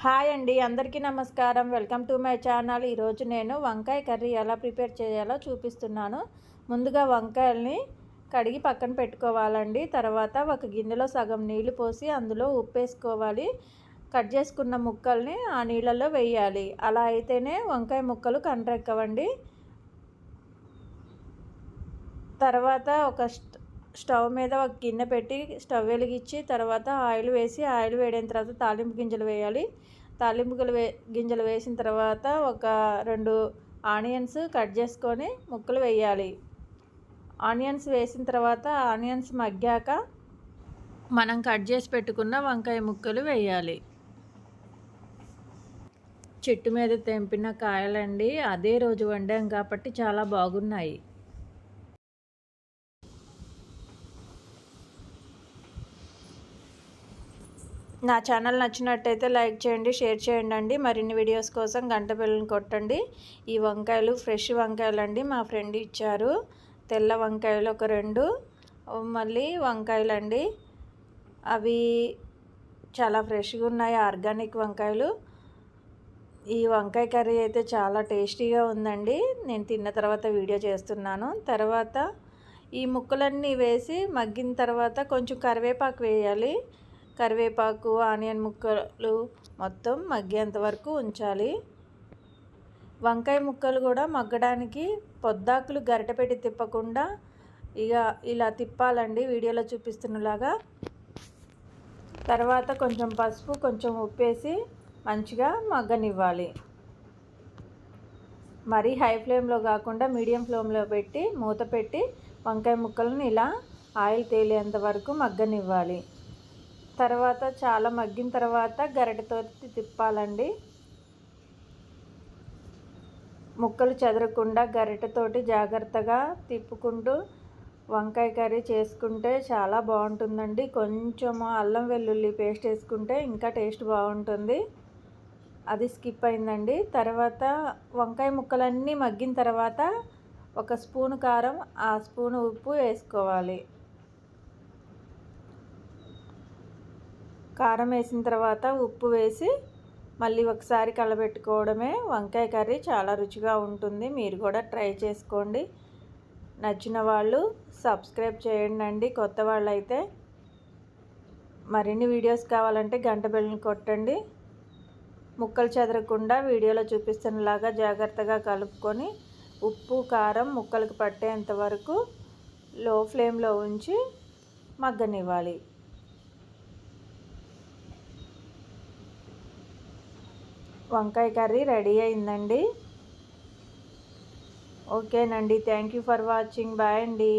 Hi అండి అందరికీ నమస్కారం. Welcome to my channel. ఈరోజు నేను వంకాయ కర్రీ ఎలా ప్రిపేర్ చేయాలో చూపిస్తున్నాను. ముందుగా వంకాయల్ని కడిగి పక్కన పెట్టుకోవాలండి. తర్వాత ఒక గిన్నెలో సగం నీళ్ళు పోసి అందులో ఉప్పు వేసుకోవాలి కట్ చేసుకున్న ముక్కల్ని ఆ నీళ్ళల్లో వేయాలి. అలా అయితేనే వంకాయ ముక్కలు కండ్రెక్కవండి. తర్వాత ఒక స్టవ్ మీద ఒక గిన్నె పెట్టి స్టవ్ వెలిగించి తర్వాత ఆయిల్ వేసి ఆయిల్ వేడిన తర్వాత తాలింపు గింజలు వేయాలి. తాలింపు వే గింజలు వేసిన తర్వాత ఒక రెండు ఆనియన్స్ కట్ చేసుకొని ముక్కలు వేయాలి. ఆనియన్స్ వేసిన తర్వాత ఆనియన్స్ మగ్గాక మనం కట్ చేసి పెట్టుకున్న వంకాయ ముక్కలు వేయాలి. చెట్టు మీద తెంపిన కాయలండి అదే రోజు వండాం కాబట్టి చాలా బాగున్నాయి. నా ఛానల్ నచ్చినట్టయితే లైక్ చేయండి షేర్ చేయండి అండి మరిన్ని వీడియోస్ కోసం గంట బిల్లని కొట్టండి. ఈ వంకాయలు ఫ్రెష్ వంకాయలు అండి మా ఫ్రెండ్ ఇచ్చారు. తెల్ల వంకాయలు ఒక రెండు. మళ్ళీ వంకాయలు అండి అవి చాలా ఫ్రెష్గా ఉన్నాయి ఆర్గానిక్ వంకాయలు. ఈ వంకాయ కర్రీ అయితే చాలా టేస్టీగా ఉందండి. నేను తిన్న తర్వాత వీడియో చేస్తున్నాను. తర్వాత ఈ ముక్కలన్నీ వేసి మగ్గిన తర్వాత కొంచెం కరివేపాకు వేయాలి. కరివేపాకు ఆనియన్ ముక్కలు మొత్తం మగ్గేంత వరకు ఉంచాలి. వంకాయ ముక్కలు కూడా మగ్గడానికి పొద్దాకులు గరిట పెట్టి తిప్పకుండా ఇక ఇలా తిప్పాలండి వీడియోలో చూపిస్తున్నలాగా. తర్వాత కొంచెం పసుపు కొంచెం ఉప్పేసి మంచిగా మగ్గనివ్వాలి. మరీ హై ఫ్లేమ్లో కాకుండా మీడియం ఫ్లేమ్లో పెట్టి మూత పెట్టి వంకాయ ముక్కలను ఇలా ఆయిల్ తేలేంత వరకు మగ్గనివ్వాలి. తర్వాత చాలా మగ్గిన తర్వాత గరిటతో తిప్పాలండి. ముక్కలు చెదరకుండా గరిటతోటి జాగ్రత్తగా తిప్పుకుంటూ వంకాయ కర్రీ చేసుకుంటే చాలా బాగుంటుందండి. కొంచెం అల్లం వెల్లుల్లి పేస్ట్ వేసుకుంటే ఇంకా టేస్ట్ బాగుంటుంది. అది స్కిప్ అయిందండి. తర్వాత వంకాయ ముక్కలన్నీ మగ్గిన తర్వాత ఒక స్పూన్ కారం ఆ స్పూన్ ఉప్పు వేసుకోవాలి. కారం వేసిన తర్వాత ఉప్పు వేసి మళ్ళీ ఒకసారి కలబెట్టుకోవడమే. వంకాయ కర్రీ చాలా రుచిగా ఉంటుంది. మీరు కూడా ట్రై చేసుకోండి. నచ్చిన వాళ్ళు సబ్స్క్రైబ్ చేయండి అండి కొత్త వాళ్ళు అయితే మరిన్ని వీడియోస్ కావాలంటే గంట బెల్లని కొట్టండి. ముక్కలు చెదరకుండా వీడియోలో చూపిస్తున్నలాగా జాగ్రత్తగా కలుపుకొని ఉప్పు కారం ముక్కలకు పట్టేంత వరకు లో ఫ్లేమ్లో ఉంచి మగ్గనివ్వాలి. వంకాయ కర్రీ రెడీ అయిందండి. ఓకేనండి. Thank you for watching. Bye అండి.